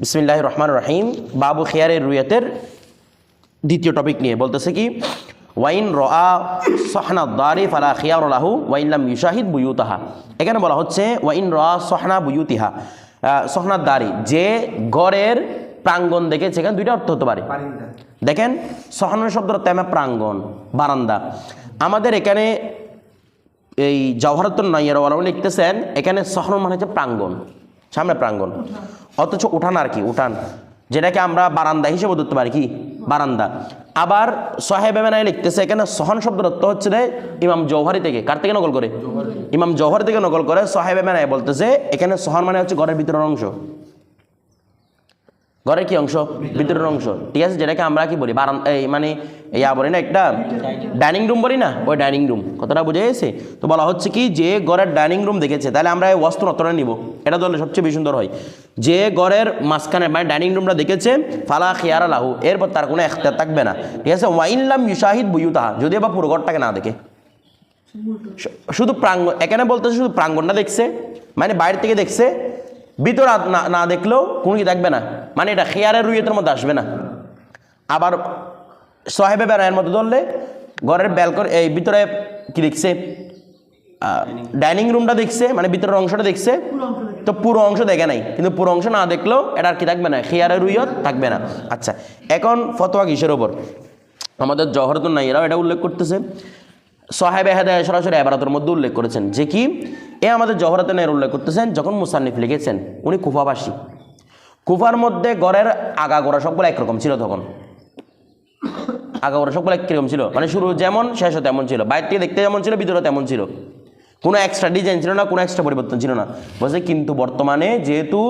বিসমিল্লাহ রহমান রহিম বাবু খিয়ারের রুয়াতের দ্বিতীয় টপিক নিয়ে বলতেছে কি ওয়াইন রা সহনা দারি ফালা খিয়ার লাহু ওয়াইনলাম ইউশাহিদ বুয়ুতাহা। এখানে বলা হচ্ছে ওয়াইন রা সহনা বুয়ুতিহা। সহনার দারি যে গড়ের প্রাঙ্গণ দেখে সেখানে দুইটা অর্থ হতে পারে। দেখেন সহনের শব্দটা তেমা প্রাঙ্গণ বারান্দা। আমাদের এখানে এই জওহরতুল ওয়ালাও লিখতেছেন এখানে সহন মানে হচ্ছে প্রাঙ্গণ সামনে প্রাঙ্গণ। অথচ উঠান আর কি উঠান। যেটাকে আমরা বারান্দা হিসেবে ধরতে পারি কি? বারান্দা। আবার সাহেব এমেনায় লিখতেছে এখানে সহন শব্দের অর্থ হচ্ছে রে ইমাম জৌহারি থেকে। কার থেকে নকল করে? ইমাম জৌহারি থেকে নকল করে সাহেব এমেনায় বলতেছে এখানে সহন মানে হচ্ছে ঘরের ভিতরের অংশ। ঘরের কি অংশ? ভিতরের অংশ। ঠিক আছে, যেটাকে আমরা কি বলি? বারান এই মানে ইয়া বলি না একটা? ডাইনিং রুম বলি না? ওই ডাইনিং রুম। কথাটা বুঝে গেছে? তো বলা হচ্ছে কি, যে ঘরের ডাইনিং রুম দেখেছে, তাহলে আমরা এই বস্তু নতটা নিব। এটা ধরলে সবচেয়ে বেশি সুন্দর হয়। যে ঘরের মাঝখানে মানে ডাইনিং রুমটা দেখেছে, ফালা খিয়ারা লাহু। এরপর তার কোনো এখতিয়ার থাকবে না। ঠিক আছে ওয়াইনলাম ইউশাহিদ বুয়ুতাহা। যদি বা পুরো ঘরটাকে না দেখে। শুধু প্রাঙ্গণ এখানে বলতেছে শুধু প্রাঙ্গণটা দেখছে। মানে বাইরে থেকে দেখছে। ভিতর না দেখলেও কোনো কি দেখবে না। মানে এটা খেয়ারের রুইয়ের মধ্যে আসবে না। আবার সাহেবে বেড়ায়ের মধ্যে ধরলে ঘরের ব্যালকন এই ভিতরে কি দেখছে? ডাইনিং রুমটা দেখছে মানে ভিতরের অংশটা দেখছে। তো পুরো অংশ দেখে নাই। কিন্তু পুরো অংশ না দেখলেও এটা আর কি থাকবে না, খেয়ারের রুইয়ত থাকবে না। আচ্ছা এখন ফতোয়া কিসের ওপর আমাদের জহরতুল নাইরাও এটা উল্লেখ করতেছে। সাহেব হেদায় সরাসরি এবারতের মধ্যে উল্লেখ করেছেন যে কি? এ আমাদের জহরত নাইর উল্লেখ করতেছেন, যখন মুসান্নিফ লিখেছেন, উনি কুফাবাসী। কুফার মধ্যে গড়ের আগাগোড়া সবগুলো একরকম ছিল তখন। আগাগোড়া সবগুলো একরকম ছিল। মানে শুরু যেমন, শেষও তেমন ছিল। বাইরে থেকে দেখতে যেমন ছিল ভিতরে তেমন ছিল। কোনো এক্সট্রা ডিজাইন ছিল না, কোনো এক্সট্রা পরিবর্তন ছিল না। বলছে, কিন্তু বর্তমানে যেহেতু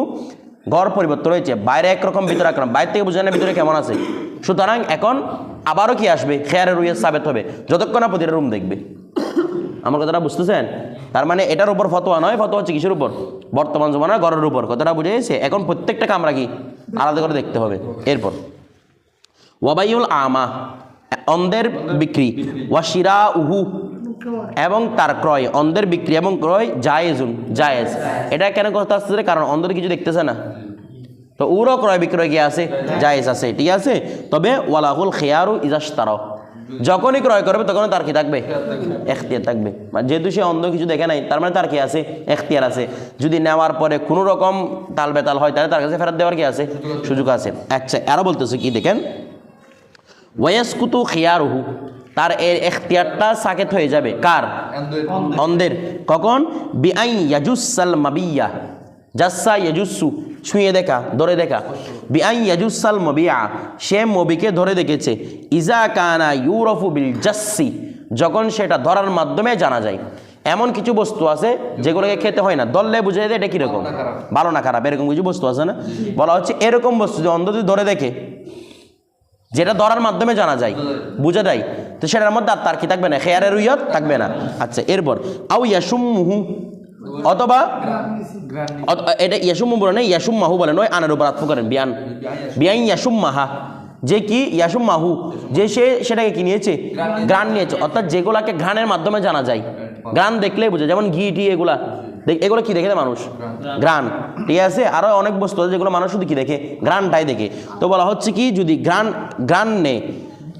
ঘর পরিবর্তন হয়েছে, বাইরে একরকম, ভিতরে একরকম, বাইরে থেকে বোঝা না ভিতরে কেমন আছে। সুতরাং এখন আবারও কি আসবে? খেয়ারে রুইয়ের সাবেত হবে। যতক্ষণ না প্রতিটা রুম দেখবে। আমার কথাটা বুঝতেছেন? তার মানে এটার উপর ফতোয়া নয়, ফতোয়া হচ্ছে কিসের উপর? বর্তমান জমানার ঘরের উপর। কথাটা বুঝে গেছে? এখন প্রত্যেকটা কামরা কি? আলাদা করে দেখতে হবে। এরপর। ওয়াবাইউল আমা, অন্ধের বিক্রি ওয়াশিরা উহু এবং তার ক্রয়, অন্ধের বিক্রি এবং ক্রয় জায়েজুন, জায়েজ। এটা কেন করতে আসতেছে? কারণ অন্ধের কিছু দেখতেছে না। তো উরও ক্রয় বিক্রয় কি আছে? জায়েজ আছে। ঠিক আছে? তবে ওয়ালাহুল খেয়ারু ইজাস তারাও যখনই ক্রয় করবে তখন তার কি থাকবে? এখতিয়ার থাকবে। মানে যেহেতু সে অন্ধ কিছু দেখে নাই তার মানে তার কি আছে? এখতিয়ার আছে। যদি নেওয়ার পরে কোনো রকম তাল বেতাল হয় তাহলে তার কাছে ফেরত দেওয়ার কি আছে? সুযোগ আছে। আচ্ছা আরও বলতেছে কি দেখেন? ওয়াসকুতু খিয়ারুহু তার এর এখতিয়ারটা সাকেত হয়ে যাবে। কার? অন্ধের। কখন? বিআই ইয়াজুসাল মাবিয়া। জাসা ইয়াজুসু ছুঁয়ে দেখা ধরে দেখা। বিআই ইয়াজুসাল মবিয়া সে মবিকে ধরে দেখেছে। ইজা কানা ইউরফু বিল জাসি যখন সেটা ধরার মাধ্যমে জানা যায়। এমন কিছু বস্তু আছে যেগুলোকে খেতে হয় না। দললে বুঝে যায় এটা কীরকম। ভালো না খারাপ। এরকম কিছু বস্তু আছে না? বলা হচ্ছে এরকম বস্তু যে অন্ধ যদি ধরে দেখে। যেটা ধরার মাধ্যমে জানা যায় বুঝে যায় তো সেটার মধ্যে আর তার কি থাকবে না? খেয়ারের উইয়ত থাকবে না। আচ্ছা এরপর আউ ইয়াসুমুহু অথবা এটা ইয়াসুম্মু বলে না ইয়াসুম মাহু বলে নয় আনার উপর আত্ম করেন বিয়ান। বিয়ান ইয়াসুম মাহা। যে কি? ইয়াসুম মাহু। যে সে সেটাকে কি নিয়েছে? গ্রান নিয়েছে। অর্থাৎ যেগুলাকে ঘ্রাণের মাধ্যমে জানা যায়। গ্রান দেখলেই বুঝে যেমন ঘি টি এগুলা। দেখ- এগুলো কি দেখে মানুষ? গ্রান ঠিক আছে? আরও অনেক বস্তু আছে যেগুলো মানুষ শুধু কি দেখে? গ্রানটাই দেখে। তো বলা হচ্ছে কি? যদি গ্রান গ্রান নে।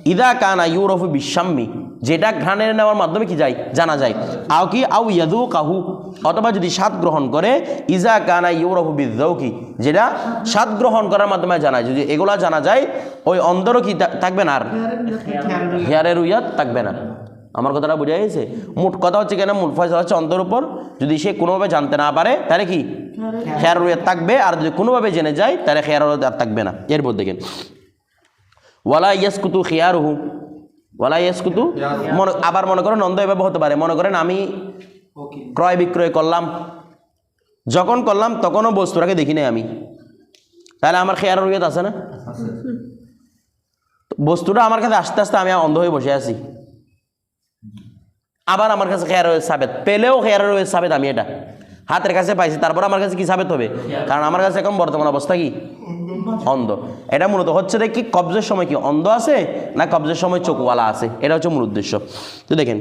ইদা কানা ইউরফু বিশ্বাম্মি যেটা ঘ্রাণের নেওয়ার মাধ্যমে কি যায়? জানা যায়। আও কি? আউ ইয়াদু কাহু অথবা যদি স্বাদ গ্রহণ করে, ইজা কানা ইউরফু বিদ্যৌকি যেটা স্বাদ গ্রহণ করার মাধ্যমে জানা যায়। যদি এগুলা জানা যায়, ওই অন্তরও কি থাকবে না আর? হেয়ারের উইয়াত থাকবে না। আমার কথাটা বুঝা গেছে? মোট কথা হচ্ছে কেন? মূল ফয়সলা হচ্ছে অন্তর উপর। যদি সে কোনোভাবে জানতে না পারে, তাহলে কি? খেয়ার উইয়াত থাকবে। আর যদি কোনোভাবে জেনে যায়, তাহলে উইয়াত আর থাকবে না। এরপর দেখেন। ওয়ালা ইয়াসকুতু খিয়ারুহু। ওয়ালা ইয়াসকুতু? মনে, আবার মনে করেন নন্দ এভাবে হতে পারে। মনে করেন আমি ক্রয় বিক্রয় করলাম, যখন করলাম তখনও বস্তুটাকে দেখি নাই আমি। তাহলে আমার খেয়ার রুইয়াত আছে না? বস্তুটা আমার কাছে আস্তে আস্তে আমি অন্ধ হয়ে বসে আছি। আবার আমার কাছে খেয়ার রয়েছে সাবেত। পেলেও খেয়ার রয়েছে সাবেত আমি এটা। হাতের কাছে পাইছি, তারপর আমার কাছে কি সাবেত হবে? কারণ আমার কাছে এখন বর্তমান অবস্থা কি? অন্ধ। এটা মূলত হচ্ছে দেখি কবজের সময় কি অন্ধ আছে না কবজের সময় চোখওয়ালা আছে? এটা হচ্ছে মূল উদ্দেশ্য। তো দেখেন,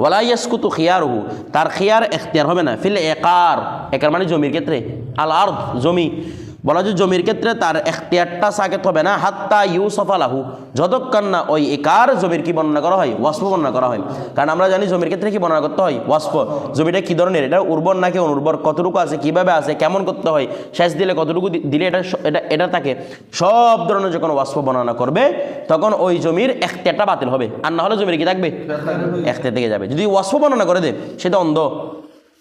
ওয়ালা ইয়াসকুতু খিয়ারহু, তার খেয়ার এখতিয়ার হবে না। ফিল একার একার মানে জমির ক্ষেত্রে। আল আর্দ জমি। বলা যে জমির ক্ষেত্রে তার এখতিয়ারটা সাকেত হবে না, হাত্তা ইউসফ আলাহু যতক্ষণ না ওই একার জমির কি বর্ণনা করা হয়? ওয়াসফ বর্ণনা করা হয়। কারণ আমরা জানি জমির ক্ষেত্রে কি বর্ণনা করতে হয়? ওয়াসফ। জমিটা কি ধরনের? এটা উর্বর নাকি অনুর্বর? কতটুকু আছে? কীভাবে আছে? কেমন করতে হয়? সেচ দিলে কতটুকু দিলে এটা এটা এটা থাকে? সব ধরনের যখন ওয়াসফ বর্ণনা করবে, তখন ওই জমির এখতিয়ারটা বাতিল হবে। আর না হলে জমির কি থাকবে? এখতিয়ার থেকে যাবে। যদি ওয়াসফ বর্ণনা করে দে সেটা অন্ধ।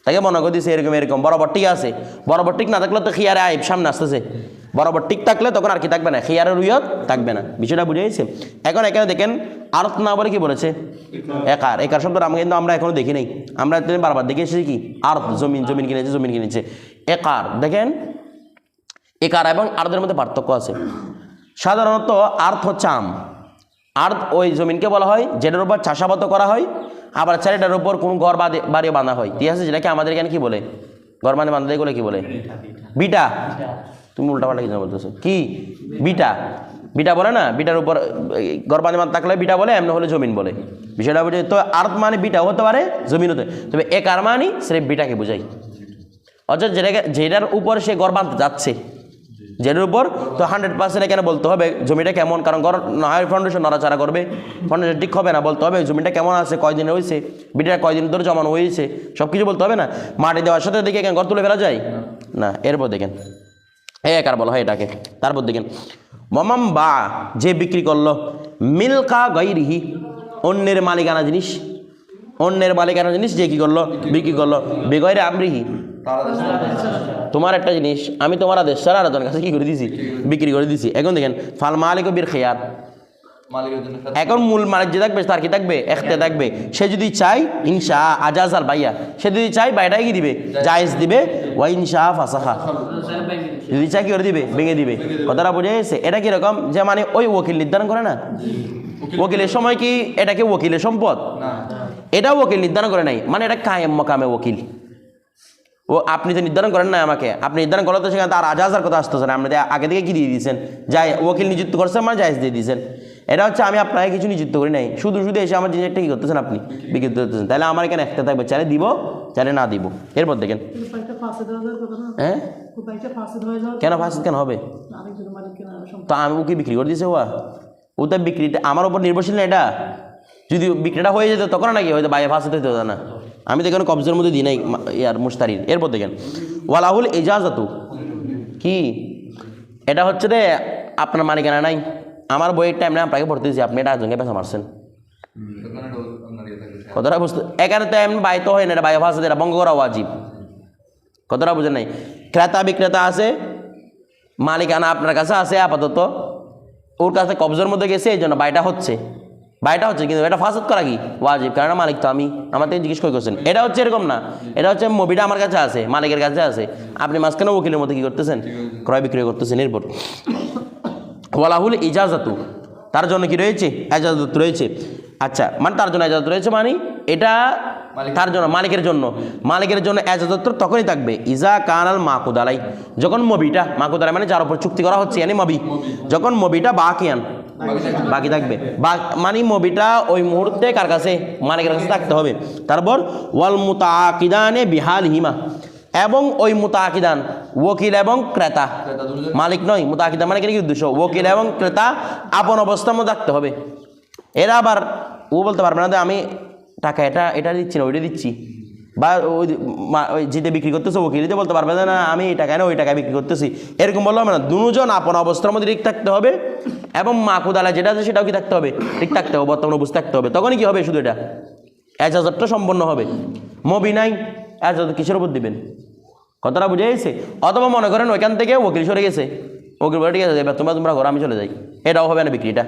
তাকে মনে করে দিছে, এরকম এরকম। বরাবর ঠিক আছে। বরাবর ঠিক না থাকলে তো খিয়ারে আইব, সামনে আসতেছে। বরাবর ঠিক থাকলে তখন আর কি থাকবে না? খিয়ারের উইয়ত থাকবে না। বিষয়টা বুঝে এখন এখানে দেখেন, আরত না বলে কি বলেছে? একার। একার শব্দটা আমি কিন্তু আমরা এখনও দেখি নাই। আমরা বারবার দেখে এসেছি কি? আরত, জমিন জমিন কিনেছে জমিন কিনেছে। একার, দেখেন? একার এবং আর্দের মধ্যে পার্থক্য আছে। সাধারণত আর্থ হচ্ছে আম। আর্থ ওই জমিনকে বলা হয়, যেটার উপর চাষাবাদ করা হয় আবার চারিটার উপর কোনো ঘর বাঁধে বাড়িও বাঁধা হয়। ঠিক আছে যেটাকে আমাদের এখানে কি বলে? ঘর মানে বাঁধা, এগুলো কি বলে? বিটা। তুমি উল্টাপাল্টা কিছু বলতেছো? কি? বিটা। বিটা বলে না? বিটার উপর ঘর বাঁধে বাঁধা থাকলে বিটা বলে, এমনি হলে জমিন বলে। বিষয়টা বুঝে তো আর্থ মানে বিটা হতে পারে, জমিন হতে তবে এক আর মানে সে বিটাকে বোঝাই অর্থাৎ যেটাকে যেটার উপর সে ঘর বাঁধতে যাচ্ছে যেটার উপর, তো হান্ড্রেড পার্সেন্ট এখানে বলতে হবে? জমিটা কেমন? কারণ ঘর না হয় ফাউন্ডেশন নড়াচড়া করবে। ফাউন্ডেশন ঠিক হবে না, বলতে হবে জমিটা কেমন আছে কয়দিন হয়েছে বিটা কয়দিন ধরে জমানো হয়েছে সব কিছু বলতে হবে না? মাটি দেওয়ার সাথে দেখে এখানে ঘর তুলে ফেলা যায়? না, এরপর দেখেন। এ একার বলা হয় এটাকে। তারপর দেখেন, মমাম বা যে বিক্রি করল, মিলকা গৈরিহি অন্যের মালিকানা জিনিস, অন্যের মালিকানা জিনিস যে কী করল? বিক্রি করল। বেগয়রে আমরিহি। তোমার একটা জিনিস আমি তোমার আদেশ ছাড়া আর কাছে কি করে দিছি? বিক্রি করে দিছি। এখন দেখেন ফাল মালিক বীর খেয়ার। এখন মূল মালিক যে থাকবে তার কি থাকবে? একতে থাকবে। সে যদি চাই ইনশা আজাজ আর ভাইয়া সে যদি চাই বাইটাই কি দিবে? জায়েজ দিবে। ওয়া ইনশা ফাসাহা। যদি চাই কি করে দিবে? ভেঙে দিবে। কথাটা বুঝে গেছে? এটা কীরকম যে মানে ওই ওকিল নির্ধারণ করে না? ওকিলের সময় কি? এটা কি ওকিলের সম্পদ? না। এটাও ওকিল নির্ধারণ করে নাই। মানে এটা কায়েম মকামে ওকিল। ও আপনি তো নির্ধারণ করেন না আমাকে। আপনি নির্ধারণ করলে তো সেখানে তার আজাজার কথা আসতেছে না। আপনি আগে থেকে কি দিয়ে দিয়েছেন? যাই, ওকিল নিযুক্ত করছেন মানে জায়জ দিয়ে দিয়েছেন। এটা হচ্ছে আমি আপনাকে কিছু নিযুক্ত করি নাই। শুধু শুধু এসে আমার জিনিসটা কি করতেছেন আপনি? বিক্রি করতেছেন। তাহলে আমার এখানে একটা থাকবে। চাইলে দিব, চাইলে না দিব। এরপর দেখেন। হ্যাঁ? বাইকটা ফাঁসে কেন কেন হবে? কেনা তো আমি ওকে বিক্রি করে দিয়েছে ওয়া ও তো বিক্রিটা আমার উপর নির্ভরশীল না এটা? যদি বিক্রিটা হয়ে যেত তখন নাকি হয়তো বাইরে ফাঁসিতে হতো না। আমি তো এখানে কবজের মধ্যে দিই নাই ইয়ার মুস্তারির এরপর দেখেন, ওয়ালাহুল এজাজাতু কি? এটা হচ্ছে রে আপনার মালিকানা নাই। আমার বইয়ের টাইম আপনাকে পড়তে দিয়েছি আপনি এটা একজনকে পেশা মারছেন। তো কতটা বুঝতে, এখানে তো এমনি বাইতো হয় না, এটা বাইরে ফাঁসিতে এটা বঙ্গ করা ওয়াজিব। কতটা বুঝেন নাই। ক্রেতা বিক্রেতা আছে, মালিকানা আপনার কাছে আছে, আপাতত। ওর কাছে কবজের মধ্যে গেছে, এই জন্য বাইটা হচ্ছে। বাইটা হচ্ছে কিন্তু এটা ফাঁসত করা কি? ওয়াজিব। কারণ মালিক তো আমি আমার থেকে জিজ্ঞেস করে করছেন। এটা হচ্ছে এরকম না। এটা হচ্ছে মুভিটা আমার কাছে আছে, মালিকের কাছে আছে। আপনি মাঝখানে উকিলের মধ্যে কি করতেছেন? ক্রয় বিক্রয় করতেছেন এরপর। ওয়ালাহুল ইজাজাতু। তার জন্য কি রয়েছে? এজাজত রয়েছে। আচ্ছা মানে তার জন্য এজাজত রয়েছে মানে এটা তার জন্য, মালিকের জন্য। মালিকের জন্য এজাজত তখনই থাকবে। ইজা কানাল মাকুদালাই। যখন মবিটা মাকুদালাই মানে যার উপর চুক্তি করা হচ্ছে মবি যখন মবিটা বাকিয়ান বাকি থাকবে। মানে মবিটা ওই মুহূর্তে কার কাছে? মালিকের কাছে থাকতে হবে। তারপর ওয়াল মুতাকিদানে বিহাল হিমা এবং ওই মুতাকিদান ওকিল এবং ক্রেতা। মালিক নয় মুতাকিদান। মানে কি উদ্দেশ্য? ওকিল এবং ক্রেতা আপন অবস্থার মধ্যে রাখতে হবে। এরা আবার ও বলতে পারবে না যে আমি টাকা এটা এটা দিচ্ছি না ওইটা দিচ্ছি। বা ওই ওই যেটা বিক্রি করতেছে ওকিল দিতে বলতে পারবে না, আমি এই টাকায় না ওই টাকায় বিক্রি করতেছি? এরকম বললে হবে না। দুজন আপন অবস্থার মধ্যে ঠিক থাকতে হবে এবং মাকুদালা যেটা আছে সেটাও কি থাকতে হবে? ঠিক থাকতে হবে, বর্তমান অবস্থা থাকতে হবে। তখনই কি হবে শুধু এটা? এজাজতটা সম্পন্ন হবে। মবি নাই, এজাজত কিসের উপর দিবেন? কথাটা বুঝে গেছে? অথবা মনে করেন ওইখান থেকে ওকিল সরে গেছে। ওকিল বলে, ঠিক আছে, এবার তোমরা তোমরা ঘর, আমি চলে যাই। এটাও হবে না বিক্রিটা।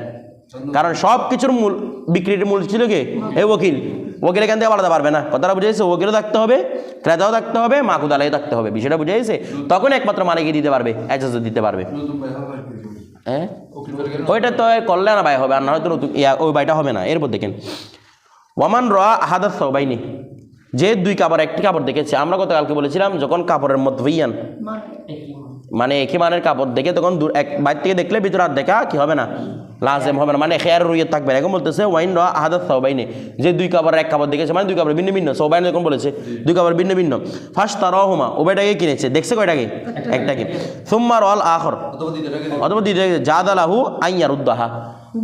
কারণ সব কিছুর মূল, বিক্রির মূল ছিল কে? এই ওকিল ওকিল এখান থেকে পালাতে পারবে না কথাটা বুঝে গেছে ওকিলও থাকতে হবে ক্রেতাও থাকতে হবে মাকুদালাইও থাকতে হবে বিষয়টা বুঝে গেছে তখন একমাত্র মালিকই দিতে পারবে এজাজত দিতে পারবে হ্যাঁ ওইটা তো করলে না ভাই হবে আর না হয়তো নতুন ইয়া ওই বাইটা হবে না এরপর দেখেন ওয়ামান র আহাদাত সবাইনি যে দুই কাপড় একটি কাপড় দেখেছে আমরা গতকালকে বলেছিলাম যখন কাপড়ের মধ্যে ভইয়ান মানে একই মানের কাপড় দেখে তখন এক বাইর থেকে দেখলে ভিতরে আর দেখা কি হবে না? লাজেম হবে না। মানে খেয়ার রুইয়ে থাকবে এখন বলতেছে, ওয়াইন র আহাদাত সবাইনে যে দুই কাপড় এক কাপড় দেখেছে মানে দুই কাপড় ভিন্ন ভিন্ন। সবাই যখন বলেছে, দুই কাপড় ভিন্ন ভিন্ন। ফার্স্ট তার হুমা ওবেটাকে কিনেছে। দেখছে কয়টাকে? একটাকে। সুম্মার অল আখর। অথবা দিতে জাদ আলাহু আইয়ার উদ্দাহা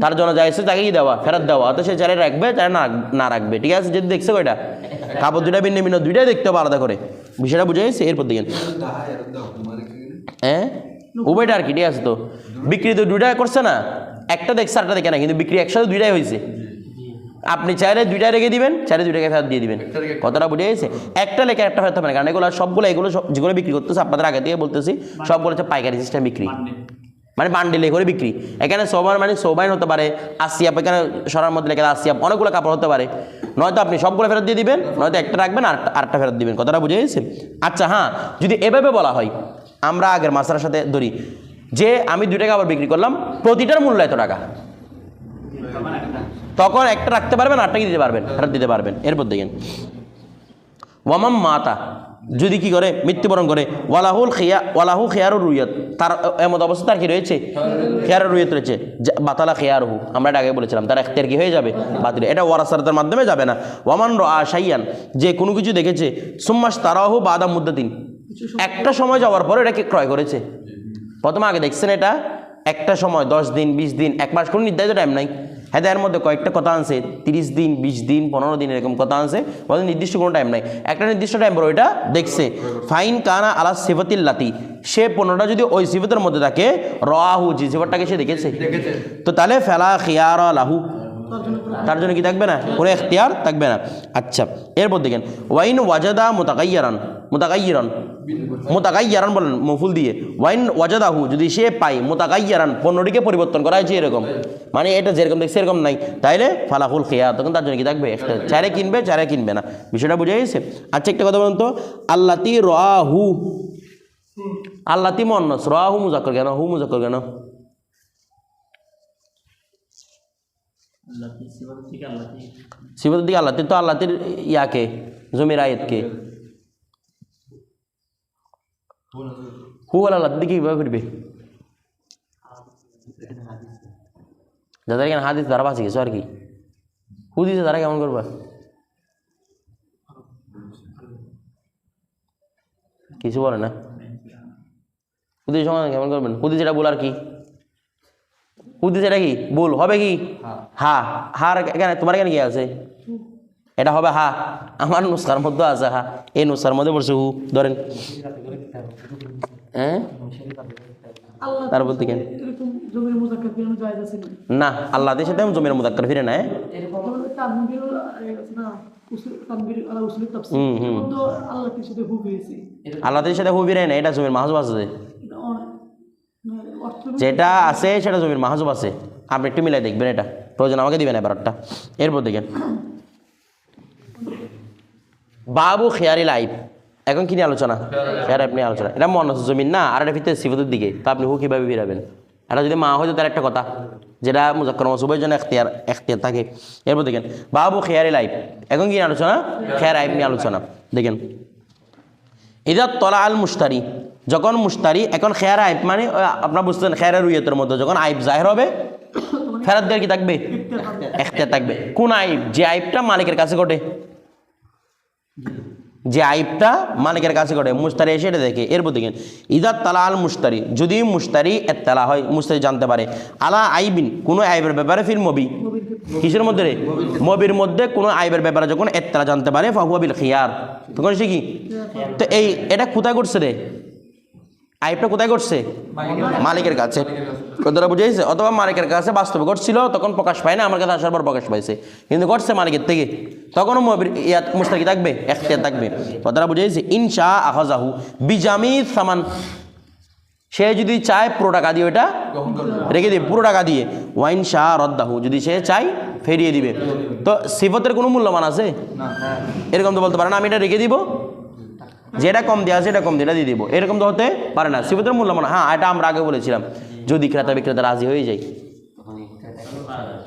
তার জন্য যাইছে তাকে কি দেওয়া, ফেরত দেওয়া। অত সে চালে রাখবে চালে না না রাখবে। ঠিক আছে? যদি দেখছে কয়টা? কাপড় দুইটা ভিন্ন ভিন্ন, দুইটাই দেখতে হবে আলাদা করে। বিষয়টা বুঝে গেছে? এরপর দেখেন। হ্যাঁ? উভয়টা আর কি ঠিক আছে তো? বিক্রি তো দুইটা করছে না একটা দেখছে আরটা দেখে না কিন্তু বিক্রি একসাথে দুইটাই হয়েছে। আপনি চাইলে দুইটা রেখে দিবেন চাইলে দুইটাকে ফেরত দিয়ে দিবেন। কতটা বুঝে গেছে? একটা লেখা একটা ফেরত হবে না কারণ এগুলো সবগুলো এগুলো সব- যেগুলো বিক্রি করতেছে আপনাদের আগে থেকে বলতেছি সবগুলো হচ্ছে পাইকারি সিস্টেম বিক্রি। মানে বান্ডিলে করে বিক্রি। এখানে সোবার মানে সোবাইন হতে পারে আসিয়াপ এখানে সরার মধ্যে লেখা আসিয়াপ অনেকগুলো কাপড় হতে পারে। নয়তো আপনি সবগুলো ফেরত দিয়ে দিবেন নয়তো একটা রাখবেন আর আরেকটা ফেরত দিবেন। কথাটা বুঝে গেছে? আচ্ছা হ্যাঁ যদি এভাবে বলা হয় আমরা আগের মাসার সাথে ধরি। যে আমি দুইটা আবার বিক্রি করলাম, প্রতিটার মূল্য এত টাকা। তখন একটা রাখতে পারবেন আটটাকে দিতে পারবেন? ফেরত দিতে পারবেন। এরপর দেখেন। ওয়ামাম মাতা, যদি কি করে? মৃত্যুবরণ করে। ওয়ালাহুল খেয়া ওয়ালাহু খেয়ারু রুইয়ত। তার এমত অবস্থা তার কি রয়েছে? খেয়ারু রুইয়ত রয়েছে। বাতালা খেয়ারহু। আমরা এটা আগে বলেছিলাম। তার এখতিয়ার কি হয়ে যাবে? বাতিল। এটা ওয়ারাসারতার মাধ্যমে যাবে না। ওয়ামান র আশাইয়ান যে কোনো কিছু দেখেছে। সুম্মাস তারাহু বাদাম মুদ্দাতিন। একটা সময় যাওয়ার পরে এটাকে ক্রয় করেছে? প্রথমে আগে দেখছেন এটা একটা সময় দশ দিন বিশ দিন এক মাস কোনো নির্ধারিত টাইম নাই। হ্যাঁ এর মধ্যে কয়েকটা কথা আনছে তিরিশ দিন বিশ দিন পনেরো দিন এরকম কথা আনছে বলে নির্দিষ্ট কোনো টাইম নাই। একটা নির্দিষ্ট টাইম পর ওইটা দেখছে ফাইন কানা আলা সিফতিল লাতি। সে পনেরোটা যদি ওই সিফতের মধ্যে থাকে রাহু যে সিফতটাকে সে দেখেছে। দেখেছে। তো তাহলে ফেলা খিয়ার লাহু। তার জন্য কি থাকবে না? কোনো এখতিয়ার থাকবে না। আচ্ছা এরপর দেখেন, ওয়াইন ওয়াজাদা মোতাকাইয়ারান মোতাকাইয়ারান মোতাকাইয়ারান বলেন মফুল দিয়ে, ওয়াইন ওয়াজাদাহু, যদি সে পায় মোতাকাইয়ারান, পণ্যটিকে পরিবর্তন করা হয়েছে এরকম। মানে এটা যেরকম দেখছে এরকম নাই। তাইলে ফালাকুল খেয়া তখন তার জন্য কি থাকবে? চারে কিনবে চারে কিনবে না। বিষয়টা বুঝে গেছে? আচ্ছা একটা কথা বলুন তো। আল্লাতি রাহু আল্লাতি মন্নস রাহু মুজাক্কর কেন? হু মুজাক্কর কেন? সিবতের দিকে আল্লাহ তো আল্লাহর ইয়াকে, জমির আয়াতকে। হু আল্লাহ দিকে কীভাবে ফিরবে যাদের এখানে হাদিস ধারা বাঁচি গেছো আর কি? হু দিছে তারা কেমন করবা? কিছু বলে না। হুদি সমাধান কেমন করবেন? হুদি যেটা বল আর কি? হুদি সেটা কি? বল হবে কি? হা। হার এখানে তোমার এখানে কি আছে? এটা হবে হা। আমার নুসখার মধ্যে আছে হা। এই নুসখার মধ্যে পড়ছে হু। ধরেন। হ্যাঁ? আল্লাহ তারপর থেকে। না না আল্লাহ দেশে তেমন জমির মুদাক্কার ফিরে নেয় না সাথে হু পেয়েছি আল্লাহ সাথে হু ফিরে নেয় এটা জমির মাহাজব আছে এটা অনেক মানে অর্থ যেটা আছে সেটা জমির মাহাজব আছে। আপনি একটু মিলাই দেখবেন এটা। প্রয়োজন আমাকে দিবেন এবারটা এরপর দেখেন। বাবু খেয়ারি লাইফ। এখন কি নিয়ে আলোচনা? খেয়ার আপনি আলোচনা। এটা মন আছে জমিন না আর এটা ভিতরে সিফতের দিকে। তো আপনি হু কীভাবে ফিরাবেন? এটা যদি মা হয়তো তার একটা কথা যেটা মুজাক্কর মসুবের জন্য এখতিয়ার এখতিয়ার থাকে। এরপর দেখেন বাবু খেয়ারি লাইফ। এখন কি আলোচনা? খেয়ার আইব নিয়ে আলোচনা। দেখেন ইদা তলা আল মুস্তারি যখন মুস্তারি এখন খেয়ার আইব মানে আপনার বুঝতেন খেয়ারের উইয়তের মধ্যে যখন আইব, জাহের হবে? ফেরত দেওয়ার কি থাকবে? এখতিয়ার থাকবে। কোন আইব? যে আইবটা মালিকের কাছে ঘটে। যে আইবটা মালিকের কাছে ঘটে। মুস্তারি এসে এটা দেখে। এরপর দেখেন ইদার তালা আল মুস্তারি যদি মুস্তারি এত্তালা হয় মুস্তারি জানতে পারে। আলা আইবিন? কোনো আইবের ব্যাপারে ফির মবি। কিসের মধ্যে রে? মবির মধ্যে কোনো আইবের ব্যাপারে যখন এত্তালা জানতে পারে, ফাহুয়া বিল খিয়ার। তখন সে কি? তো এই, এটা কোথায় করছে রে? আইবটা কোথায় করছে মালিকের কাছে। কথাটা বুঝেছে অথবা মালিকের কাছে বাস্তবে ঘটছিল তখন প্রকাশ পায় না আমার কাছে আসার পর প্রকাশ পাইছে। কিন্তু ঘটছে মালিকের থেকে। তখনও ইয়াত মুস্তাকি থাকবে এখতিয়ার থাকবে। কথাটা বুঝেছে ইনশা আহাজাহু বিজামি সামান। সে যদি চায় পুরো টাকা দিয়ে ওটা রেখে দিবে পুরো টাকা দিয়ে। ওয়াইন শাহ রদ্দাহু যদি সে চাই ফেরিয়ে দিবে। তো সিফতের কোনো মূল্যমান আছে? এরকম তো বলতে পারে না আমি এটা রেখে দিব। যেটা কম দেওয়া আছে এটা কম এটা দিয়ে দিব। এরকম তো হতে পারে না। সিফতের মূল্যমান হ্যাঁ এটা আমরা আগে বলেছিলাম। যদি ক্রেতা বিক্রেতা রাজি হয়ে যায়।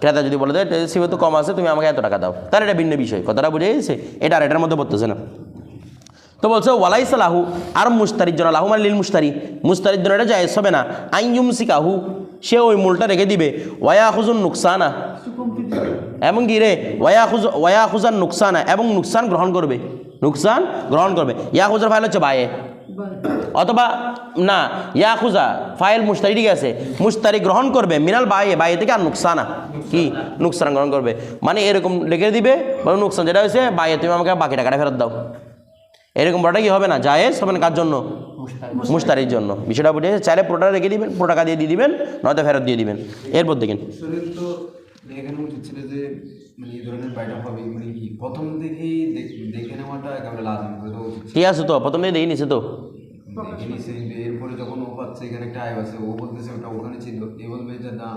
ক্রেতা যদি বলে দেয় সিফত কম আছে তুমি আমাকে এত টাকা দাও। তার এটা ভিন্ন বিষয়। কথাটা বুঝে গেছে? এটা আর এটার মধ্যে পড়তেছে না। তো বলছে ওয়ালাইসা লাহু আর মুস্তারির জন্য লাহু মানে লিল মুস্তারি মুস্তারির জন্য এটা জায়েজ হবে না। আইয়ুম সিকাহু সে ওই মূলটা রেখে দিবে। ওয়া খুজুন নুকসানা। এবং কি রে ওয়া খুজ ওয়া খুজান নুকসানা এবং নুকসান গ্রহণ করবে। নুকসান গ্রহণ করবে। ইয়া খুজার ফাইল হচ্ছে বায়ে। অথবা না ইয়া খুজা ফাইল মুস্তারি ঠিক আছে। মুস্তারি গ্রহণ করবে মিনাল বায়ে বায়ে থেকে আর নুকসানা। কি? নুকসান গ্রহণ করবে। মানে এরকম লিখে দিবে বলো নুকসান যেটা হয়েছে বায়ে তুমি আমাকে বাকি টাকাটা ফেরত দাও। এরকম বড়টা কি হবে না? জায়েজ হবে না কার জন্য? মুস্তারির জন্য। বিষয়টা বুঝে চাইলে পুরোটা রেখে দিবেন পুরো টাকা দিয়ে দিয়ে দিবেন নয়তো ফেরত দিয়ে দিবেন। এরপর দেখেন। তো মানে এই ধরনের বাইটা হবে মানে কি? প্রথম থেকেই দেখে নেওয়াটা একেবারে লাজমি ঠিক আছে তো? প্রথম নিছে তো। দেখে নিছে কিন্তু এরপরে যখন ও পাচ্ছে এখানে একটা আয় আছে ও বলতেছে ওটা ওখানে ছিল। এ বলবে যে না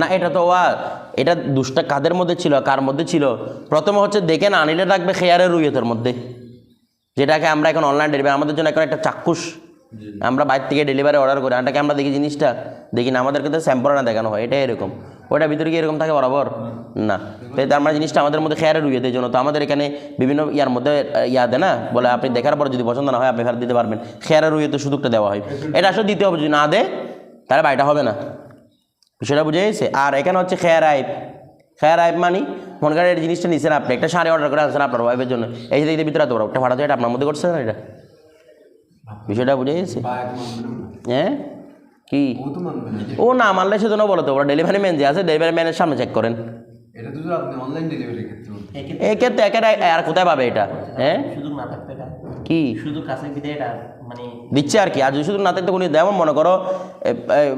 না এটা তো আর এটা দুষ্টা কাদের মধ্যে ছিল? কার মধ্যে ছিল? প্রথমে হচ্ছে দেখে না আনিলে রাখবে খেয়ারের রুইয়তের মধ্যে। যেটাকে আমরা এখন অনলাইন ডেলিভারি আমাদের জন্য এখন একটা চাক্ষুষ। আমরা বাইরে থেকে ডেলিভারি অর্ডার করি। আনটাকে আমরা দেখি জিনিসটা, দেখি না, আমাদেরকে তো স্যাম্পল না দেখানো হয় এটা এরকম। ওটা ভিতরে কি এরকম থাকে বরাবর? না। তো এটা আমরা জিনিসটা আমাদের মধ্যে খেয়ারে রুইয়ে দেয় জন্য। তো আমাদের এখানে বিভিন্ন ইয়ার মধ্যে ইয়া দেয় না? বলে আপনি দেখার পর যদি পছন্দ না হয়, আপনি ফেরত দিতে পারবেন। খেয়ারে রুইয়ে তো সুযোগটা দেওয়া হয়। এটা আসলে দিতে হবে, যদি না দেয়, তাহলে বাড়িটা হবে না। সেটা বুঝে গেছে? আর এখানে হচ্ছে খেয়ার আইপ খেয়ার আইপ মানি, মনে করেন এই জিনিসটা নিচ্ছেন আপনি। একটা শাড়ি অর্ডার করে আনছেন আপনার ওয়াইফের জন্য। এই যে ভিতরে তো ওটা ভাড়া তো এটা আপনার মধ্যে করছে না এটা? বিষয়টা বুঝে গেছে হ্যাঁ কি? ও না মানলে সেজন্য বলো তো ওরা ডেলিভারি ম্যান যে আছে ডেলিভারি ম্যানের সামনে চেক করেন। এটা। এক্ষেত্রে একেবারে আর কোথায় পাবে এটা? হ্যাঁ? সুযোগ না থাকতে কি? শুধু কাছে এটা মানে দিচ্ছে আর কি। আর যদি শুধু না থাকতে কোনো যেমন মনে করো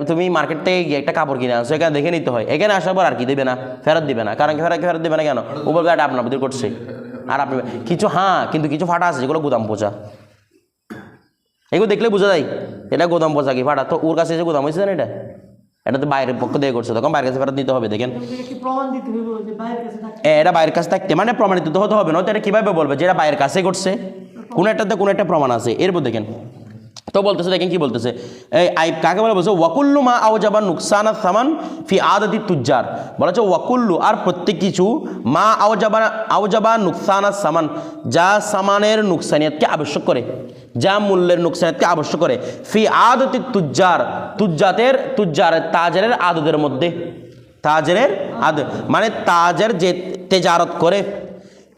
তুমি মার্কেট থেকে গিয়ে একটা কাপড় কিনে আনছো এখানে দেখে নিতে হয়। এখানে আসার পর আর কি দেবে না? ফেরত দিবে না। কারণ কি ফেরত ফেরত দেবে না কেন? উপর গাড়ি আপনার বুদ্ধি করছে। আর আপনি কিছু হ্যাঁ কিন্তু কিছু ফাটা আছে যেগুলো গুদাম পচা। এগুলো দেখলে বোঝা যায় এটা গোদাম পচা কি ফাটা তো ওর কাছে এসে গোদাম হয়েছে না এটা? এটা তো বাইরের পক্ষ দিয়ে করছে তখন বাইরের কাছে ফেরত দিতে হবে দেখেন। এটা বাইরের কাছে থাকতে মানে প্রমাণিত তো হতে হবে না তো এটা কীভাবে বলবে? যেটা বাইরের কাছে করছে। কোনো একটাতে কোনো একটা প্রমাণ আছে। এরপর দেখেন। তো বলতেছে, দেখেন কি বলতেছে? এই আইব কাকে বলে? বলছে, ওয়াকুল্লু মা আওজাবা নুকসানা সামান ফি আদাতি তুজ্জার। বলা হচ্ছে, ওয়াকুল্লু আর প্রত্যেক কিছু মা আওজাবা আওজাবা নুকসানা সামান, যা সামানের নুকসানিয়াতকে আবশ্যক করে, যা মূল্যের নুকসানিয়তকে আবশ্যক করে। ফি আদতি তুজ্জার, তুজ্জাতের, তুজ্জার তাজারের আদতের মধ্যে তাজের আদ মানে তাজের যে তেজারত করে,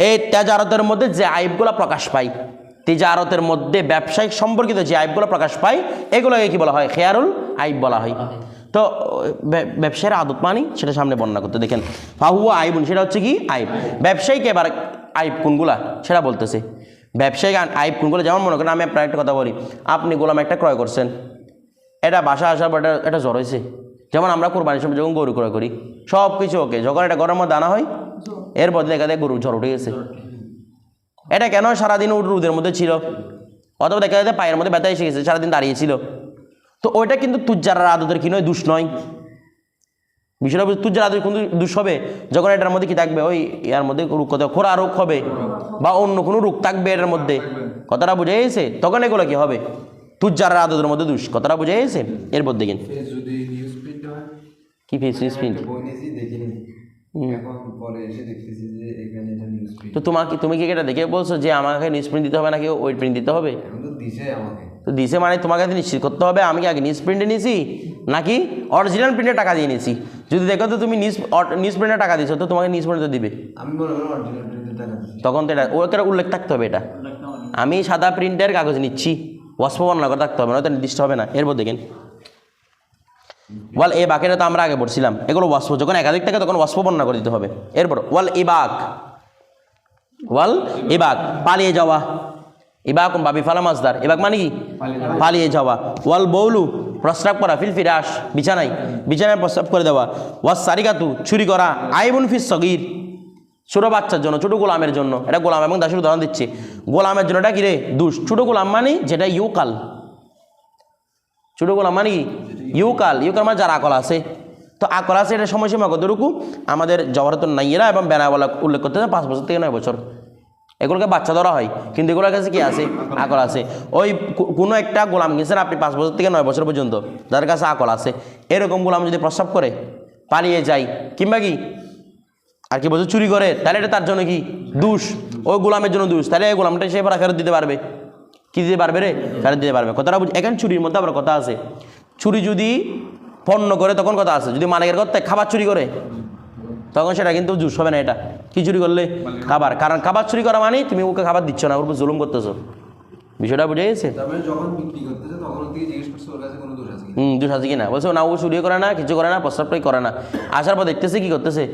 এই তেজারতের মধ্যে যে আইবগুলো প্রকাশ পায় তেজারতের মধ্যে ব্যবসায়িক সম্পর্কিত যে আইবগুলো প্রকাশ পায় এগুলোকে কি বলা হয়? খেয়ারুল আইব বলা হয়। তো ব্য- ব্যবসায়ের আদত মানি সেটা সামনে বর্ণনা করতে দেখেন। ফাহুয়া আইবুন সেটা হচ্ছে কি? আইব। ব্যবসায়িক এবার আইব কোনগুলা? সেটা বলতেছে। ব্যবসায়িক আইব কোনগুলো? যেমন মনে করেন আমি আপনার একটা কথা বলি। আপনি গোলাম একটা ক্রয় করছেন। এটা বাসা আসার পর এটা এটা জ্বর হয়েছে যেমন আমরা কোরবানির সময় যখন গরু ক্রয় করি সব কিছু ওকে। যখন এটা গরমের আনা হয় এর বদলে এখানে গরু জ্বর উঠে গেছে। এটা কেন সারাদিন রোদের মধ্যে ছিল? অথবা দেখা যাচ্ছে পায়ের মধ্যে ব্যথা এসে গেছে সারাদিন দাঁড়িয়েছিল তো ওইটা কিন্তু তুজ্জার আদতের কি নয় দুষ নয়। বিষয়টা তুজ্জার আদত কিন্তু দুষ হবে যখন এটার মধ্যে কি থাকবে? ওই ইয়ার মধ্যে রোগ কথা খোরা রোগ হবে বা অন্য কোনো রোগ থাকবে এটার মধ্যে। কথাটা বুঝে গেছে? তখন এগুলো কি হবে? তুজ্জার আদতের মধ্যে দুষ। কথাটা বুঝে গেছে? এরপর দেখেন কি ফেস এখন পরে এসে দেখতেছি যে এখানে এটা নিউজ প্রিন্ট তো তোমাকে তুমি কি এটা দেখে বলছো যে আমাকে নিউজ প্রিন্ট দিতে হবে নাকি ওই প্রিন্ট দিতে হবে? এখন তো দিছে আমাকে। তো দিছে মানে তোমাকে নিশ্চিত করতে হবে আমি কি আগে নিউজ প্রিন্টে নিয়েছি? নাকি অরিজিনাল প্রিন্টে টাকা দিয়ে নিয়েছি? যদি দেখো তো তুমি নিউজ নিউজ প্রিন্টে টাকা দিছো তো তোমাকে নিউজ প্রিন্টে দিবে। আমি অরিজিনাল প্রিন্টের টাকা তখন তো এটা ওটা উল্লেখ থাকতে হবে এটা। আমি সাদা প্রিন্টের কাগজ নিচ্ছি ওয়াসপ বর্ণনা করে থাকতে হবে না তো নির্দিষ্ট হবে না। এরপর দেখেন। ওয়াল এ বাকেটা তো আমরা আগে পড়ছিলাম। এগুলো ওয়াসপ যখন একাধিক থাকে তখন ওয়াসপ বর্ণনা করে দিতে হবে। এরপর ওয়াল ইবাক ওয়াল ইবাক পালিয়ে যাওয়া। ইবাকুম বাবি ফালা মাসদার ইবাক মানে কি? পালিয়ে যাওয়া। ওয়াল বৌলু প্রস্রাব করা ফিল ফিরাস বিছানায়। বিছানায় প্রস্রাব করে দেওয়া। ওয়াস সারিকাতু চুরি করা আইবুন ফিস সগির। ছোটো বাচ্চার জন্য ছোটো গোলামের জন্য। এটা গোলাম এবং দাসের উদাহরণ দিচ্ছে। গোলামের জন্য এটা কি রে? দুষ। ছোটো গোলাম মানে যেটা ইউকাল। ছোটো গোলাম মানে কি? ইউকাল ইউকাল মানে যার আকল আছে। তো আকল আছে এটা সময়সীমা কতটুকু আমাদের জওয়ারত নাইয়েরা এবং বেনাওয়ালা উল্লেখ করতে পাঁচ বছর থেকে নয় বছর। এগুলোকে বাচ্চা ধরা হয়, কিন্তু এগুলোর কাছে কি আছে? আকল আছে। ওই কোনো একটা গোলাম গেছেন আপনি পাঁচ বছর থেকে নয় বছর পর্যন্ত, যার কাছে আকল আছে। এরকম গোলাম যদি প্রস্রাব করে, পালিয়ে যায়, কিংবা কি? আর কি বলছে চুরি করে, তাহলে এটা তার জন্য কি? দুষ। ওই গোলামের জন্য দুষ। তাহলে এই গোলামটা সে ফেরত দিতে পারবে। কি দিতে পারবে রে? ফেরত দিতে পারবে। কথাটা বুঝ, এখানে চুরির মধ্যে আবার কথা আছে। চুরি যদি পণ্য করে তখন কথা আছে। যদি মালিকের করতে খাবার চুরি করে তখন সেটা কিন্তু জুস হবে না এটা। কি চুরি করলে? খাবার। কারণ খাবার চুরি করা মানে তুমি ওকে খাবার দিচ্ছ না ওর উপর জুলুম করতেছো। বিষয়টা বুঝে গেছে? কোনো দোষ আছে কি? হুম কিনা বলছে না ও চুরিও করে না কিছু করে না প্রস্রাবটাই করে না। আসার পর দেখতেছে কি করতেছে?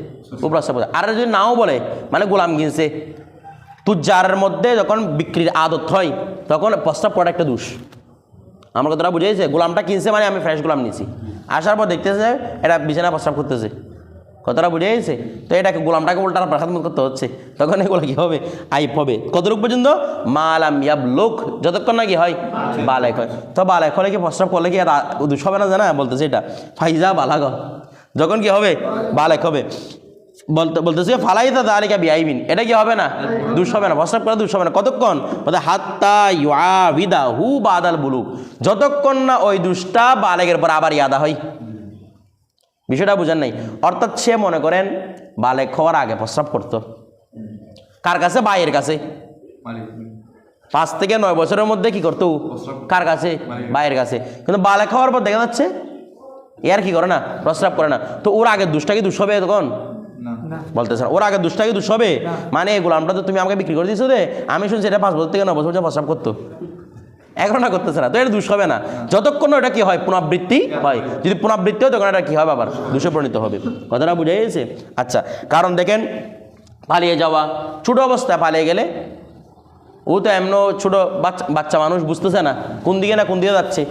ও প্রস্রাব করে আর যদি নাও বলে মানে গোলাম কিনছে তুজারের মধ্যে যখন বিক্রির আদত হয় তখন প্রস্রাব করা একটা দোষ। আমার কথাটা বুঝে গেছে গোলামটা কিনছে মানে আমি ফ্রেশ গোলাম নিছি। আসার পর দেখতেছে এটা বিছানা প্রস্রাব করতেছে। কথাটা বুঝে গেছে? তো এটাকে গোলামটাকে উল্টা প্রসাদ করতে হচ্ছে। তখন এগুলো কি হবে? আইপ হবে। কতটুকু পর্যন্ত? মালাম ইয়াব লোক যতক্ষণ না কি হয়? বালেক হয়। তো বালেক হলে কি প্রস্রাব করলে কি আর দুষ হবে না জানা? বলতেছে এটা। ফাইজা বালাগ। যখন কি হবে? বালেক হবে। বলতে বলতেছে ফালাই তা দালিকা বিআইবিন। এটা কি হবে না? দুষ হবে না, প্রস্রাব করা দুষ হবে না। কতক্ষণ? বলতে হাত্তা ইউআবিদা হু বাদাল বুলুক যতক্ষণ না ওই দুষ্টা বালেগের পর আবার ইয়াদা হয়। বিষয়টা বুঝেন নাই? অর্থাৎ সে মনে করেন বালেক হওয়ার আগে প্রস্রাব করতো। কার কাছে? বাইয়ের কাছে। পাঁচ থেকে নয় বছরের মধ্যে কি করতো? কার কাছে? বাইয়ের কাছে। কিন্তু বালেক হওয়ার পর দেখা যাচ্ছে এর কি করে না? প্রস্রাব করে না। তো ওর আগে দুষ্টা কি দুষ হবে তখন? না। বলতেছেন ওর আগে দুষ্টা কি দুষ হবে মানে এই গোলামটা তো তুমি আমাকে বিক্রি করে দিয়েছ রে আমি শুনছি এটা পাঁচ বছর থেকে নয় বছর প্রস্রাব করতো। এখন না করতেছে না। তো এটা দুষ হবে না। যতক্ষণ না এটা কি হয় পুনরাবৃত্তি হয়। যদি পুনরাবৃত্তি হয় তখন এটা কি হবে আবার? দুষে পরিণত হবে। কথাটা বুঝে গেছে? আচ্ছা কারণ দেখেন পালিয়ে যাওয়া ছোটো অবস্থায় পালিয়ে গেলে ও তো এমন ছোট বাচ্চা বাচ্চা মানুষ বুঝতেছে না কোন দিকে না কোন দিকে যাচ্ছে।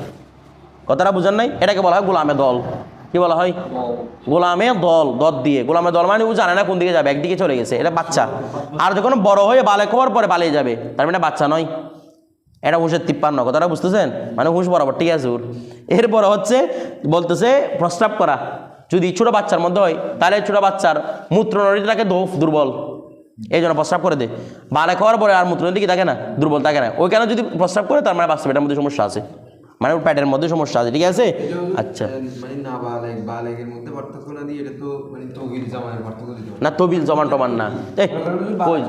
কথাটা বুঝেন নাই? এটাকে বলা হয় গোলামে দল। কি বলা হয়? গোলামে দল দল দিয়ে। গোলামে দল মানে ও জানে না কোন দিকে যাবে, একদিকে চলে গেছে, এটা বাচ্চা। আর যখন বড় হয়ে বালে খাওয়ার পরে পালিয়ে যাবে, তার মানে বাচ্চা নয়। এটা হুঁশের তিপ্পান্ন কথাটা বুঝতেছেন? মানে হুঁশ বরাবর, ঠিক আছে ওর। এরপরে হচ্ছে, বলতেছে, প্রস্রাব করা। যদি ছোটো বাচ্চার মধ্যে হয়, তাহলে ছোটো বাচ্চার মূত্রনলীটাকে দোফ দুর্বল। এই জন্য প্রস্রাব করে দে। বালে খাওয়ার পরে আর মূত্রনলী কি থাকে না? দুর্বল থাকে না। ওই ওইখানে যদি প্রস্রাব করে, তার মানে বাস্তব এটার মধ্যে সমস্যা আছে। মানে ওর প্যাটের মধ্যে সমস্যা আছে ঠিক আছে? আচ্ছা। মানে না মানে তবিল জমান টমান না বলি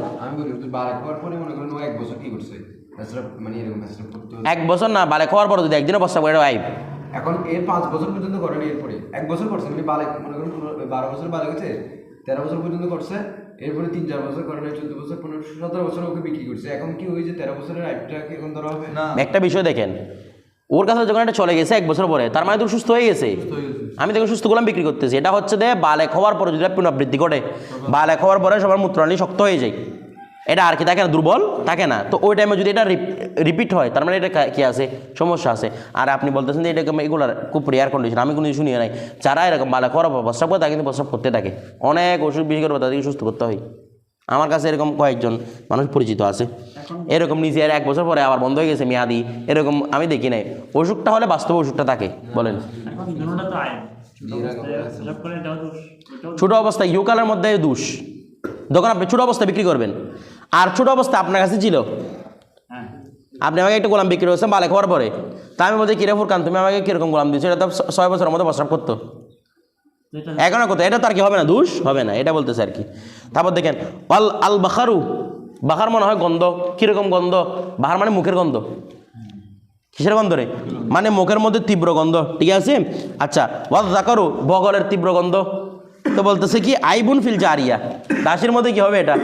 এক বছর মানে না বালে খাওয়ার পরে যদি একদিনও প্রস্রাব করে আইব এখন এর পাঁচ বছর পর্যন্ত করেন এরপরে। এক বছর করছে মানে বালেক মনে করেন বারো বছর বালেক হচ্ছে তেরো বছর পর্যন্ত করছে এরপরে তিন চার বছর করেন চোদ্দ বছর পনেরো সতেরো বছর ওকে বিক্রি করছে। এখন কি যে তেরো বছরের আইপটাকে এখন ধরা হবে? না। একটা বিষয় দেখেন ওর কাছে যখন এটা চলে গেছে এক বছর পরে তার মানে তো সুস্থ হয়ে গেছে? আমি তখন সুস্থ গোলাম বিক্রি করতেছি। এটা হচ্ছে যে বালেক হওয়ার পরে যদি পুনরাবৃত্তি ঘটে বালেক হওয়ার পরে সবার মূত্রনালী শক্ত হয়ে যায়। এটা আর কি থাকে না? দুর্বল? থাকে না। তো ওই টাইমে যদি এটা রিপিট হয় তার মানে এটা কা- আছে? সমস্যা আছে। আর আপনি বলতেছেন যে এটা এগুলার খুব রেয়ার কন্ডিশন আমি কোনো শুনি নাই। যারা এরকম বালেক হওয়ার পর প্রস্রাব করে তাকে কিন্তু প্রস্রাব করতে থাকে। অনেক ওষুধ বিক্রি করে তাদেরকে সুস্থ করতে হয়। আমার কাছে এরকম কয়েকজন মানুষ পরিচিত আছে। এরকম নিজে আর এক বছর পরে আবার বন্ধ হয়ে গেছে মেয়াদি এরকম আমি দেখি নাই। অসুখটা হলে বাস্তবে অসুখটা থাকে বলেন। ছোট অবস্থায় ইউকালের মধ্যে দুষ। যখন আপনি ছোট অবস্থায় বিক্রি করবেন। আর ছোট অবস্থায় আপনার কাছে ছিল। আপনি আমাকে একটা গোলাম বিক্রি করেছেন বালে খাওয়ার পরে। তা আমি বলছি কিরে ফুরকান তুমি আমাকে কীরকম গোলাম দিচ্ছ এটা তো ছয় বছরের মধ্যে প্রস্রাব করতো। এখন কোথায় এটা তো আর কি হবে না দুষ হবে না এটা বলতেছে আর কি। তারপর দেখেন আল আল বাখারু বাখার মনে হয় গন্ধ? কীরকম গন্ধ? বাহার মানে মুখের গন্ধ। কিসের গন্ধ রে? মানে মুখের মধ্যে তীব্র গন্ধ। ঠিক আছে? আচ্ছা ওয়াজ জাকারু বগলের তীব্র গন্ধ। তো বলতেছে কি, আইবুন ফিল জারিয়া। দাসের মধ্যে কি হবে এটা?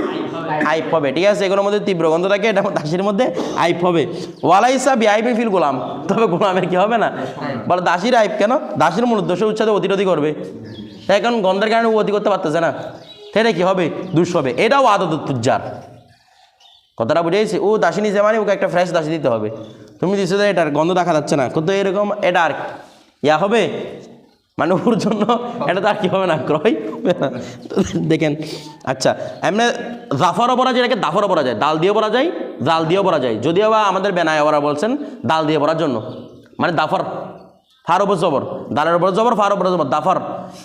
আইপ হবে। ঠিক আছে? এগুলোর মধ্যে তীব্র গন্ধ থাকে, এটা দাসের মধ্যে আইপ হবে। ওয়ালাইসা বি আইবি ফিল গোলাম। তবে গোলামের কি হবে না? বলে দাসির আইপ কেন? দাসের মূল উদ্দেশ্য উচ্ছেদে অতিরোধী করবে। তাই এখন গন্ধের কারণে অতি করতে পারতেছে না। সেটা কি হবে? দুষ হবে। এটাও আদত তুজ্জার কথাটা বুঝেছি ও দাসিনী যে মানে ওকে একটা ফ্রেশ দাসি দিতে হবে। তুমি দিছো যে এটার গন্ধ দেখা যাচ্ছে না। কিন্তু এরকম এটা আর ইয়া হবে? মানে ওর জন্য এটা তো আর কি হবে না? ক্রয় দেখেন আচ্ছা এমনি জাফরও বলা যায়, এটাকে দাফরও বলা যায়। ডাল দিয়ে বলা যায়, জাল দিয়েও বলা যায়। যদিও বা আমাদের বেনায় ওরা বলছেন ডাল দিয়ে বলার জন্য। মানে দাফর, ফার ওপর জবর। দালের ওপর জবর, ফার ওপর জবর, দাফর।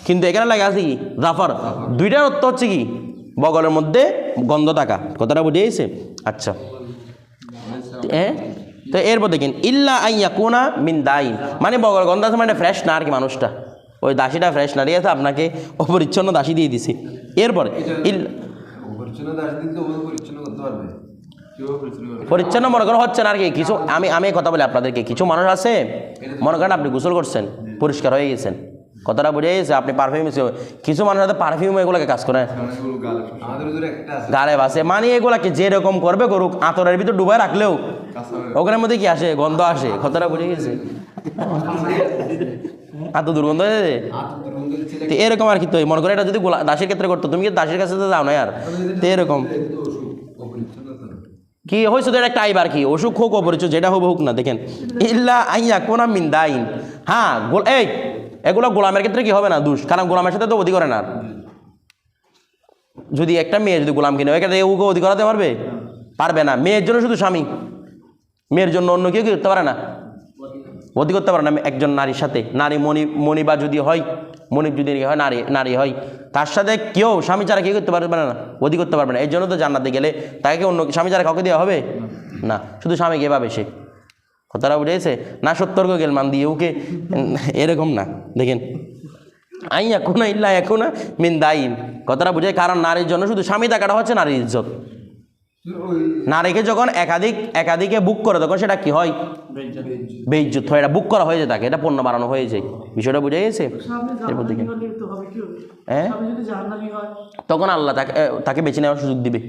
কিন্তু এখানে লাগে আছে কি? জাফর। দুইটার অর্থ হচ্ছে কি? বগলের মধ্যে গন্ধ থাকা। কথাটা বুঝে গেছে? আচ্ছা। হ্যাঁ? তো এরপর দেখেন ইল্লা আইয়া কোনা মিন দাইন। মানে বগল গন্ধ আছে মানে ফ্রেশ না আর কি মানুষটা। ওই দাসিটা ফ্রেশ না আছে? আপনাকে অপরিচ্ছন্ন দাসি দিয়ে দিছি। এরপরে পরিচ্ছন্ন মনে করেন হচ্ছে না আর কি। কিছু আমি আমি কথা বলি আপনাদেরকে। কিছু মানুষ আছে মনে করেন আপনি গোসল করছেন পরিষ্কার হয়ে গেছেন। কথাটা বুঝে গেছে, আপনি পারফিউম কিছু মানুষ আছে পারফিউম এগুলোকে কাজ করে। গালে বাসে মানে এগুলাকে যেরকম করবে করুক, আতরের ভিতর ডুবাই রাখলেও ওখানের মধ্যে কি আসে? গন্ধ আসে। কথাটা বুঝে গেছে। এত দুর্গন্ধ হয়ে দিচ্ছে তো এরকম আর কি তো। মনে করে এটা যদি দাসের ক্ষেত্রে করতো, তুমি কি দাসের কাছে তো যাও না আর? তো এরকম। কি হয়েছে তো? এটা একটা আইবার কি। অসুখ হোক অপরিচয় যেটা হবে হোক না, দেখেন। ইল্লা আইয়া কোনা মিন্দাইন হ্যাঁ গোল এই! এগুলো গোলামের ক্ষেত্রে কি হবে না? দুষ। কারণ গোলামের সাথে তো অধি করে না। যদি একটা মেয়ে যদি গোলাম কিনে এখানে ওকে অধি করাতে পারবে? পারবে না। মেয়ের জন্য শুধু স্বামী। মেয়ের জন্য অন্য কেউ কি করতে পারে না? অধি করতে পারে না। একজন নারীর সাথে। নারী মণি মণি বা যদি হয় মণির যদি হয়, নারী নারী হয়, তার সাথে কেউ স্বামী ছাড়া কেউ করতে পারবে না। অধি করতে পারবে না। এর জন্য তো জান্নাতে গেলে তাকে অন্য স্বামী ছাড়া কাউকে দেওয়া হবে? না। শুধু স্বামীকে পাবে সে। কথাটা বুঝেছে না সত্তর্ক গেল মান দিয়ে ওকে এরকম না দেখেন। আই এখন ইল্লা এখন মিন দাইন। কথাটা বুঝে কারণ নারীর জন্য শুধু স্বামী থাকাটা হচ্ছে নারীর ইজ্জত। নারীকে যখন একাধিক একাধিকে বুক করে তখন সেটা কি হয়? বেইজ্জত হয় এটা বুক করা হয়েছে তাকে এটা পণ্য বাড়ানো হয়েছে। বিষয়টা বুঝে গেছে? এরপর হয়? তখন আল্লাহ তাকে তাকে বেছে নেওয়ার সুযোগ দিবে।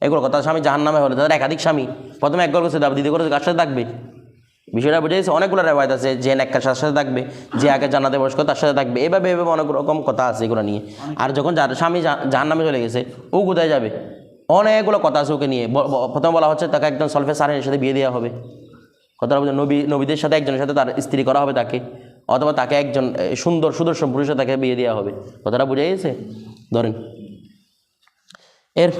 এগুলো কথা, স্বামী জাহান নামে হলে। তাদের একাধিক স্বামী। প্রথমে একবার করছে দাবি দিতে করে কার সাথে থাকবে? বিষয়টা বুঝে গেছে, অনেকগুলো রেওয়ায়ত আছে, যে নেককার সাথে থাকবে, যে আগে জানাতে বয়স্ক তার সাথে থাকবে। এভাবে এভাবে অনেক রকম কথা আছে এগুলো নিয়ে। আর যখন যার স্বামী জাহান নামে চলে গেছে, ও কোথায় যাবে? অনেকগুলো কথা আছে ওকে নিয়ে। প্রথমে বলা হচ্ছে, তাকে একজন সলফে সারের সাথে বিয়ে দেওয়া হবে। কথাটা বলছে নবী, নবীদের সাথে একজনের সাথে তার স্ত্রী করা হবে তাকে। অথবা তাকে একজন সুন্দর, সুদর্শন পুরুষের তাকে বিয়ে দেওয়া হবে। কথাটা বুঝে গেছে? ধরেন। এর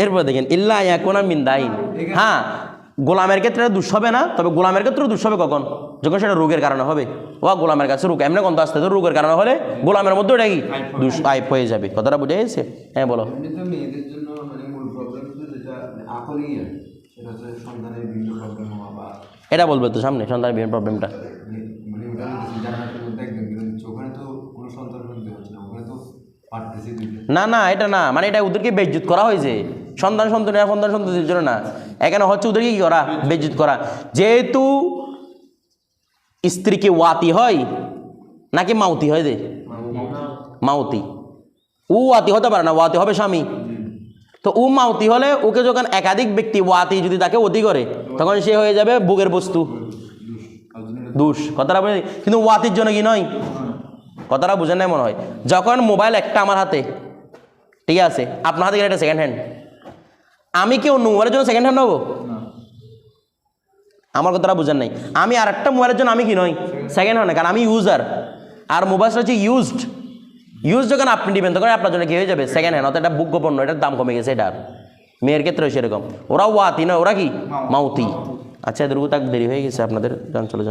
এরপর দেখেন ইল্লা ইয়াকুনা মিন দাইন। হ্যাঁ গোলামের ক্ষেত্রে দুষ হবে না তবে গোলামের ক্ষেত্রেও দুষ হবে কখন? যখন সেটা রোগের কারণে হবে। ও গোলামের কাছে রোগ এমনি গন্ধ আসতে তো রোগের কারণে হলে গোলামের মধ্যে ওটা কি? দুষ আইপ হয়ে যাবে। কথাটা বুঝে গেছে? হ্যাঁ বলো। মানে বা এটা বলবে তো সামনে সন্তানের বিভিন্ন প্রবলেমটা মানে ওটা জানাটার মধ্যে একদম কিন্তু ওখানে তো কোনো সন্তান সন্তান হচ্ছে না ওখানে তো পারতেছি দুইটা না না এটা না। মানে এটা ওদেরকে বেজ্জুত করা হয়েছে। সন্তান সন্তান আর সন্তান সন্তানদের জন্য না। এখানে হচ্ছে ওদেরকে কি করা? বেজ্জুত করা। যেহেতু স্ত্রীকে ওয়াতি হয় নাকি মাউতি হয় দে মাউতি। ও ওয়াতি হতে পারে না ওয়াতি হবে স্বামী। তো ও মাউতি হলে ওকে যখন একাধিক ব্যক্তি ওয়াতি যদি তাকে অতি করে তখন সে হয়ে যাবে বুকের বস্তু। দুষ। কথাটা কিন্তু ওয়াতির জন্য কি নয়? কথাটা বুঝেন নাই মনে হয়। যখন মোবাইল একটা আমার হাতে ঠিক আছে আপনার হাতে গেলে এটা সেকেন্ড হ্যান্ড আমি কি অন্য মোবাইলের জন্য সেকেন্ড হ্যান্ড নেব আমার কথাটা বুঝেন নাই। আমি আর একটা মোবাইলের জন্য আমি কি নই? সেকেন্ড হ্যান্ড কারণ আমি ইউজার আর মোবাইলটা হচ্ছে ইউজড ইউজ যখন আপনি নেবেন তখন আপনার জন্য কি হয়ে যাবে? সেকেন্ড হ্যান্ড অর্থাৎ এটা বুক গোপন এটার দাম কমে গেছে এটার মেয়ের ক্ষেত্রে সেরকম। ওরা ওয়াতি নয় ওরা কি? মাউতি। আচ্ছা এদের তাক দেরি হয়ে গেছে আপনাদের চলে